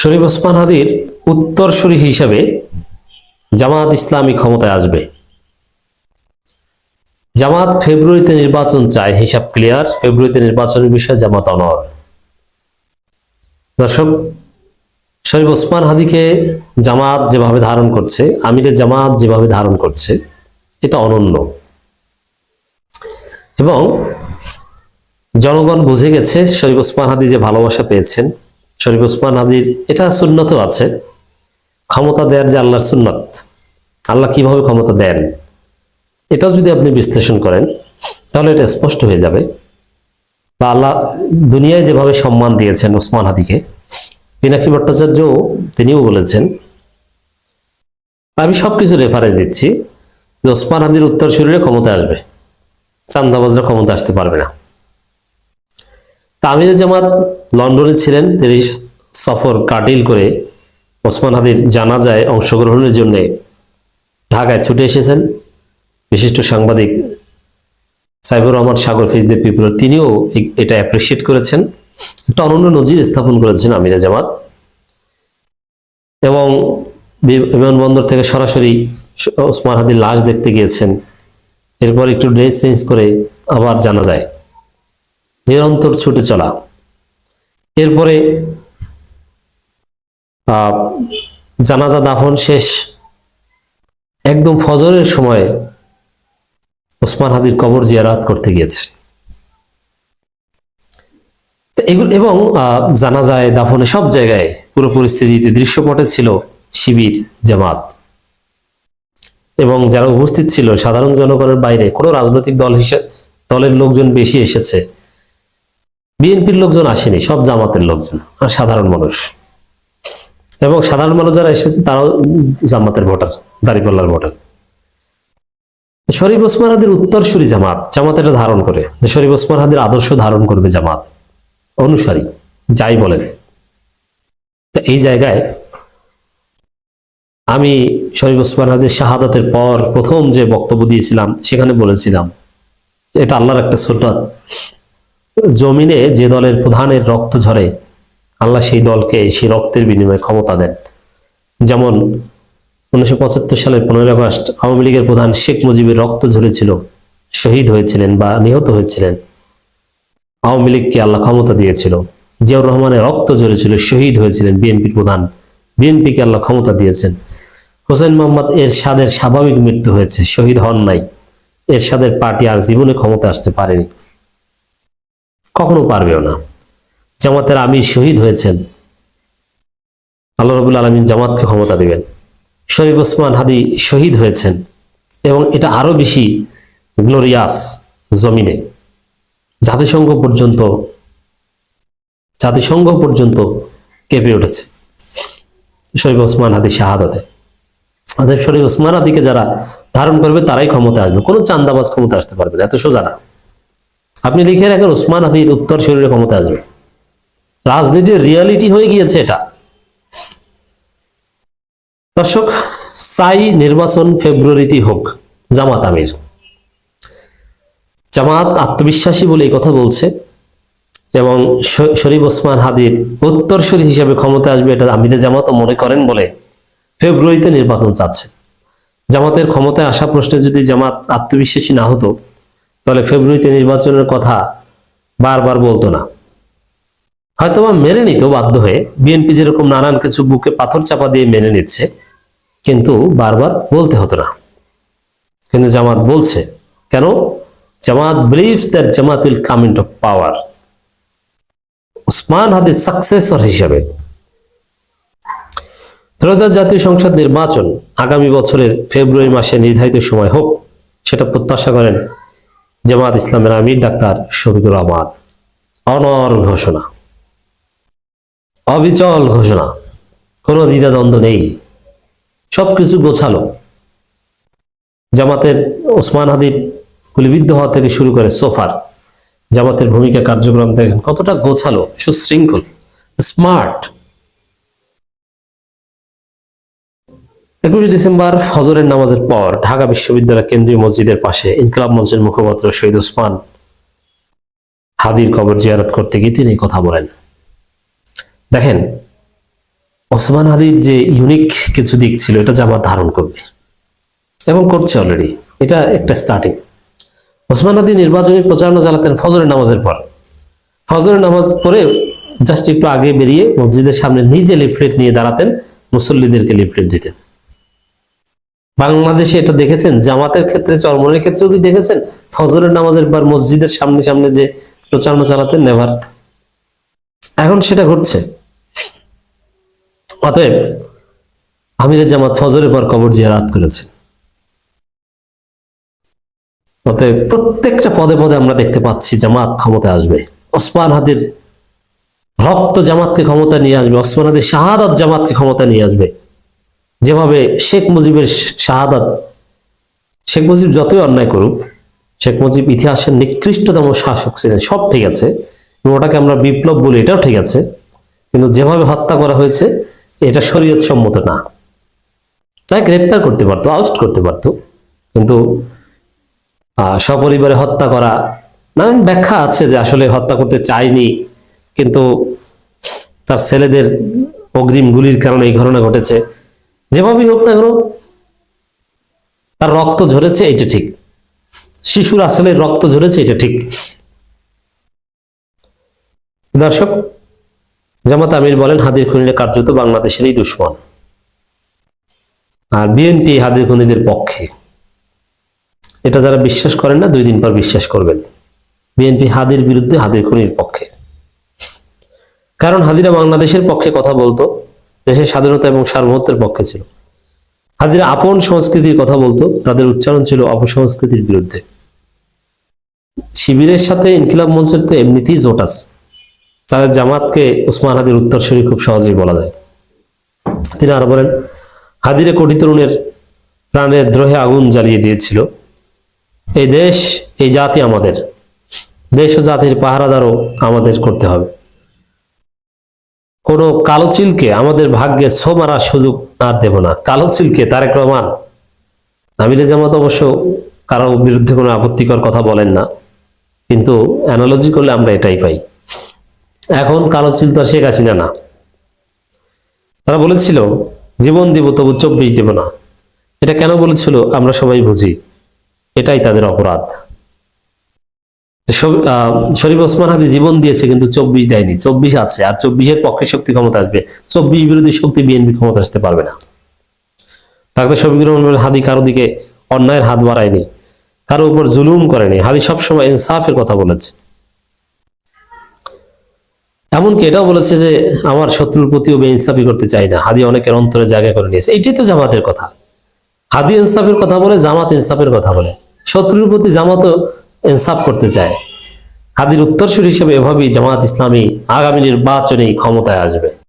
শরীফ ওসমান হাদির উত্তরসূরি হিসাবে জামাত ইসলামী ক্ষমতায় আসবে। জামাত ফেব্রুয়ারিতে নির্বাচন চায়, হিসাব ক্লিয়ার, ফেব্রুয়ারিতে নির্বাচনের বিষয়ে জামাত অনর দর্শক, শরীফ ওসমান হাদিকে জামাত যেভাবে ধারণ করছে, আমিরে জামাত যেভাবে ধারণ করছে, এটা অনন্য। এবং জনগণ বুঝে গেছে শরীফ ওসমান হাদি যে ভালোবাসা পেয়েছেন শরীফ ওসমান হাদির এটা সুন্নতও আছে। ক্ষমতা দেয়ার যে আল্লাহর সুন্নত, আল্লাহ কীভাবে ক্ষমতা দেন এটা যদি আপনি বিশ্লেষণ করেন, তাহলে এটা স্পষ্ট হয়ে যাবে। বা আল্লাহ দুনিয়ায় যেভাবে সম্মান দিয়েছেন ওসমান হাদিকে পিনাকি ভট্টাচার্য তিনিও বলেছেন, আমি সবকিছু রেফারেন্স দিচ্ছি যে ওসমান হাদির উত্তর শরীরে ক্ষমতা আসবে, চান্দাবাজরা ক্ষমতা আসতে পারবে না। তামিল জামাত লন্ডনে ছিলেন, তিনি সফর কাটিল করে ওসমান হাদির জানাজায় অংশগ্রহণের জন্য ঢাকায় ছুটে এসেছেন। বিশিষ্ট সাংবাদিক সাইবুর রহমান সাগর ফিজদে পিপুল, তিনিও এটা অ্যাপ্রিসিয়েট করেছেন। একটা অনন্য নজির স্থাপন করেছেন আমিরা জামাত। এবং বিমানবন্দর থেকে সরাসরি ওসমান হাদির লাশ দেখতে গিয়েছেন। এরপর একটু ড্রেস চেঞ্জ করে আবার জানা যায় নিরন্তর ছুটে চলা। এরপরে জানাজা দাফন শেষ। একদম ফজরের সময় ওসমান হাদির কবর জিয়ারাত করতে গিয়েছে। এগুলো, এবং জানাজায়, দাফনে সব জায়গায় পুরো পরিস্থিতিতে দৃশ্যপটে ছিল শিবির, জামাত। এবং যারা উপস্থিত ছিল, সাধারণ জনগণের বাইরে, কোনো রাজনৈতিক দল হিসেবে, দলের লোকজন বেশি এসেছে। বিএনপির লোকজন আসেনি, সব জামাতের লোকজন, আর সাধারণ মানুষ। এবং সাধারণ মানুষ যারা এসেছে, তারাও জামাতের ভোটার, দাঁড়িপাল্লার ভোটার। শরীফ ওসমান হাদির উত্তরসূরি জামাত জামাত এটা ধারণ করে। শরীফ ওসমান হাদির আদর্শ ধারণ করবে জামাত। অনুসারী, যাই বলেন। এই জায়গায় আমি শরীফ ওসমান হাদির শাহাদাতের পর প্রথম যে বক্তব্য দিয়েছিলাম, সেখানে বলেছিলাম এটা আল্লাহর একটা সুন্নাত। জমিনে যে দলের প্রধানের রক্ত ঝরে, আল্লাহ সেই দলকে সেই রক্তের বিনিময়ে ক্ষমতা দেন। যেমন উনিশশো পঁচাত্তর সালের পনেরোই আগস্ট আওয়ামী লীগের প্রধান শেখ মুজিবের রক্ত ঝরেছিল, শহীদ হয়েছিলেন বা নিহত হয়েছিলেন। আওয়ামী লীগকে আল্লাহ ক্ষমতা দিয়েছিল। জিয়াউর রহমানের রক্ত ঝরেছিল, শহীদ হয়েছিলেন বিএনপির প্রধান। বিএনপিকে আল্লাহ ক্ষমতা দিয়েছেন। হোসেন মোহাম্মদ এরশাদের স্বাভাবিক মৃত্যু হয়েছে, শহীদ হন নাই। এরশাদের পার্টি আর জীবনে ক্ষমতা আসতে পারেনি। কখনো পারবেও না। জামাতের আমির শহীদ হয়েছেন। আল্লাহ রবুল আলমিন জামাতকে ক্ষমতা দিবেন। শরীফ ওসমান হাদি শহীদ হয়েছেন এবং এটা আরও বেশি গ্লোরিয়াস জমিনে। জাতিসংঘ পর্যন্ত জাতিসংঘ পর্যন্ত কেঁপে উঠেছে। শরীফ ওসমান হাদি শাহাদাতে। অতএব শরীফ ওসমান হাদিকে যারা ধারণ করবে, তারাই ক্ষমতা আসবে। কোনো চান্দাবাজ ক্ষমতা আসতে পারবে না। এত সোজা না। আপনি লিখে রাখেন ওসমান হাদির উত্তর শরীরে ক্ষমতা আসবে। রাজনীতির রিয়ালিটি হয়ে গিয়েছে এটা। দর্শক সাই নির্বাচন ফেব্রুয়ারিতে হোক, জামাত আমির। জামাত আত্মবিশ্বাসী বলে এই কথা বলছে এবং শরীফ ওসমান হাদির উত্তরসূরি হিসেবে ক্ষমতা আসবে এটা আমিরে জামাত মনে করেন বলে ফেব্রুয়ারিতে নির্বাচন চাচ্ছে। জামাতের ক্ষমতায় আসা প্রশ্নে যদি জামাত আত্মবিশ্বাসী না হতো তাহলে ফেব্রুয়ারিতে নির্বাচনের কথা বারবার বলতো না। হয়তোবা মেনে নিত বাধ্য হয়ে বিএনপি যেরকম নানান কিছু বুকে পাথর চাপা দিয়ে মেনে নিচ্ছে, কিন্তু বারবার বলতে হতো না। কিন্তু জামাত বলছে, কেন? Jamaat believes that Jamaat will come into power Osman হাদির সাকসেসর হিসাবে। ত্রয়োদশ জাতীয় সংসদ নির্বাচন আগামী বছরের ফেব্রুয়ারি মাসে নির্ধারিত সময় হোক, সেটা প্রত্যাশা করেন জামাত ইসলামের আমির ডাক্তার শফিকুর রহমান অনর ঘোষণা। অবিচল ঘোষণা। কোনো দ্বিধাদ্বন্দ্ব নেই। সবকিছু গোছালো। জামাতের ওসমান হাদির গুলিবিদ্ধ হওয়া থেকে শুরু করে সোফার জামাতের ভূমিকা কার্যক্রম দেখেন কতটা গোছালো, সুশৃঙ্খল, স্মার্ট। একুশে ডিসেম্বর ফজরের নামাজের পর ঢাকা বিশ্ববিদ্যালয় কেন্দ্রীয় মসজিদের পাশে ইনকলাব মসজিদের মুখপাত্র শহীদ ওসমান হাদির কবর জিয়ারত করতে গিয়ে তিনি কথা বলেন। দেখেন, ওসমান আলীর যে ইউনিক কিছু দিক ছিল, এটা জামাত ধারণ করবে। এবং করছে অলরেডি এটা একটা স্টার্টিং ওসমান আলী নির্বাচনী প্রচারণা চালাতেন ফজরের নামাজের পর। ফজরের নামাজ পরে জাস্ট একটু আগে বেরিয়ে মসজিদের সামনে নিজে লিফলেট নিয়ে দাঁড়াতেন, মুসল্লিদেরকে লিফলেট দিতেন। বাংলাদেশে এটা দেখেছেন? জামাতের ক্ষেত্রে, চরমনের ক্ষেত্রেও কি দেখেছেন? ফজরের নামাজের পর মসজিদের সামনে সামনে যে প্রচারণা চালাতেন নেভার। এখন সেটা ঘটছে। অতএব আমিরের জামাত ফজরের পর কবর জিয়ারাত করেছে। অতএব প্রত্যেকটা পদে পদে আমরা দেখতে পাচ্ছি জামাত ক্ষমতা আসবে। ওসমান হাদির রক্ত জামাতকে ক্ষমতা নিয়ে আসবে। ওসমান হাদির শাহাদাত জামাতকে ক্ষমতা নিয়ে আসবে। যেভাবে শেখ মুজিবের শাহাদাত, শেখ মুজিব যতই অন্যায় করুক, শেখ মুজিব ইতিহাসের নিকৃষ্টতম শাসক ছিলেন, সব ঠিক আছে। ওটাকে আমরা বিপ্লব বলি, এটাও ঠিক আছে। কিন্তু যেভাবে হত্যা করা হয়েছে, এটা শরীয়ত সম্মত না। তাই গ্রেপ্তার করতে পারতো, আউস্ট করতে পারতো। কিন্তু সপরিবারে হত্যা করা নানান ব্যাখ্যা আছে যে আসলে হত্যা করতে চায়নি, কিন্তু তার ছেলেদের অগ্রিম গুলির কারণে এই ঘটনা ঘটেছে। যেভাবেই হোক না কেন, তার রক্ত ঝরেছে, এটা ঠিক। শিশুর আসলে রক্ত ঝরেছে, এটা ঠিক। দর্শক, জামাত আমির বলেন, হাদির খুনিরা কার্যত বাংলাদেশেরই দুশ্মন। আর বিএনপি হাদির খুনিদের পক্ষে। এটা যারা বিশ্বাস করেন না, দুই দিন পর বিশ্বাস করবেন। বিএনপি হাদির বিরুদ্ধে হাদির খুনির পক্ষে। কারণ হাদিরা বাংলাদেশের পক্ষে কথা বলতো। দেশের স্বাধীনতা এবং সার্বভৌমত্বের পক্ষে ছিল। হাদিরা আপন সংস্কৃতির কথা বলতো, তাদের উচ্চারণ ছিল অপসংস্কৃতির বিরুদ্ধে। শিবিরের সাথে ইনকিলাব মঞ্চের তো এমনিতেই জোট আছে। তাদের জামাতকে উসমান হাদির উত্তরসূরি খুব সহজেই বলা যায়। তিনি আরও বলেন হাদিরে কোটি তরুণের প্রাণের দ্রোহে আগুন জ্বালিয়ে দিয়েছিল। এই দেশ, এই জাতি আমাদের। দেশ ও জাতির পাহারাদারও আমাদের করতে হবে। কোনো কালো চিলকে আমাদের ভাগ্যে ছো মারার সুযোগ আর দেব না। কালো চিলকে তারেক রহমান। আমিরে জামাত অবশ্য কারও বিরুদ্ধে কোনো আপত্তিকর কথা বলেন না। কিন্তু অ্যানালজি করলে আমরা এটাই পাই। এখন কালো চিল তো শেখ হাসিনা না। তারা বলেছিল, জীবন দিব তবু চব্বিশ দেব না। এটা কেন বলেছিল আমরা সবাই বুঝি। এটাই তাদের অপরাধ। শরীফ ওসমান হাদি জীবন দিয়েছে, কিন্তু চব্বিশ দেয়নি। চব্বিশ আছে, আর চব্বিশের পক্ষে শক্তি ক্ষমতা আসবে। চব্বিশ বিরোধী শক্তি বিএনপি ক্ষমতা আসতে পারবে না। ডাক্তার শফিকুর রহমান হাদি কারও দিকে অন্যায়ের হাত বাড়ায়নি, কারও উপর জুলুম করেনি। হাদি সবসময় ইনসাফের কথা বলেছে। এমনকি এটাও বলেছে যে, আমার শত্রুর প্রতিও বেইনসাফি করতে চাই না। হাদি অনেকের অন্তরে জায়গা করে নিয়েছে। এটাই তো জামাতের কথা। হাদি ইনসাফের কথা বলে, জামাত ইনসাফের কথা বলে। শত্রুর প্রতি জামাতও ইনসাফ করতে চায়। হাদির উত্তরসূরি হিসেবে এভাবেই জামাত ইসলামী আগামী নির্বাচনেই ক্ষমতায় আসবে।